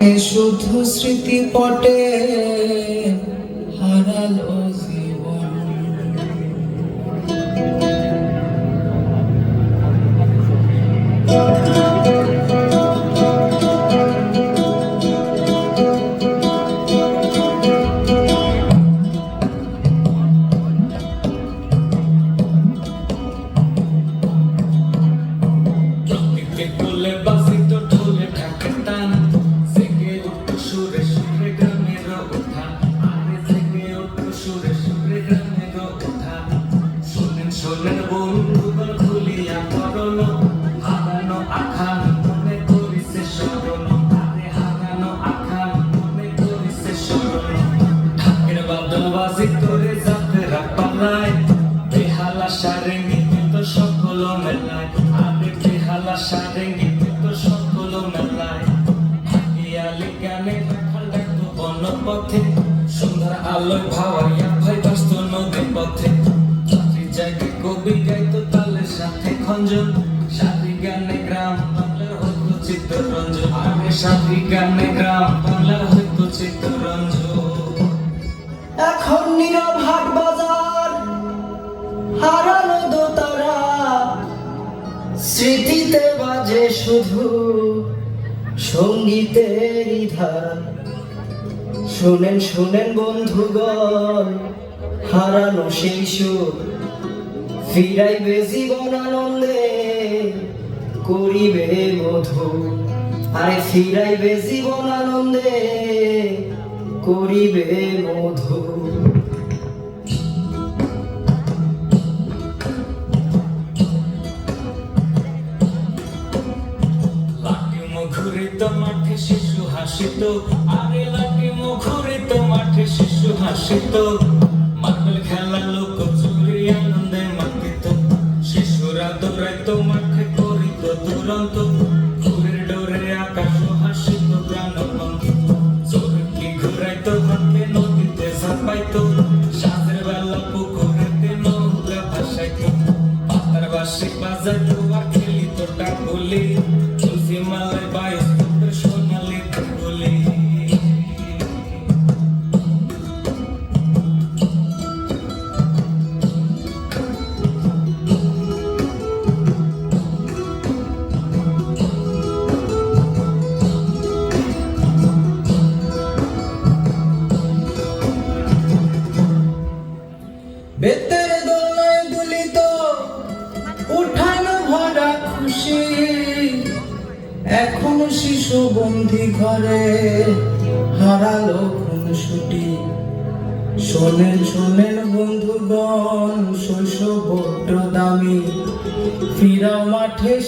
শুধু স্মৃতি পটে হারালো জীবন। করে যাত্রা পালায় বেহালা সারে নিমিত সকল মেলায়। আরে বেহালা সারে নিমিত সকল মেলায়। ভাটিয়ালি গানে রাখাল ডাকতো বন পথে সন্ধ্যার আলোয় ভাওয়াইয়া ভয় বাস্ত নদী পথে। জাগে কবি গাইতো তালের সাথে খঞ্জন, সাথী গানে গ্রাম বাংলা হইতো চিত্তরঞ্জন। আরে সাথী গানে গ্রাম বাংলা স্মৃতিতে বাজে শুধু সঙ্গীতেরই ধারা শুনেন শুনেন বন্ধুগণ, হারানো সেই সুর। ফিরাইবে জীবন আনন্দে, করিবে মধু। আরে ফিরাইবে জীবন আনন্দে, করিবে মধু। মুখরিত মাঠে শিশু হাসিত আরে লাঠি মুখরিত মাঠে শিশু হাসিত। মার্বেল খেলা লোক চুরি আনন্দে মাতিত, শিশুরা দৌড়াইত মাঠে করিত দুরন্ত। ঘুরের ডোরে আকাশ হাসিত, প্রাণ বন্দিত। চোরকি ঘুরাইত, হাতে নদীতে ঝাপাইত। সাঁঝের বেলা পুকুরেতে নৌকা ভাসাইত। পাতার বাসি বাজাইত, আর খেলিত ডাকুলি তুলসী মালায় এখনও শিশু বন্দি ঘরে হারালো খুন ছুটি। শোনেন শোনেন বন্ধুগণ শৈশব দামি। ফিরা মাঠে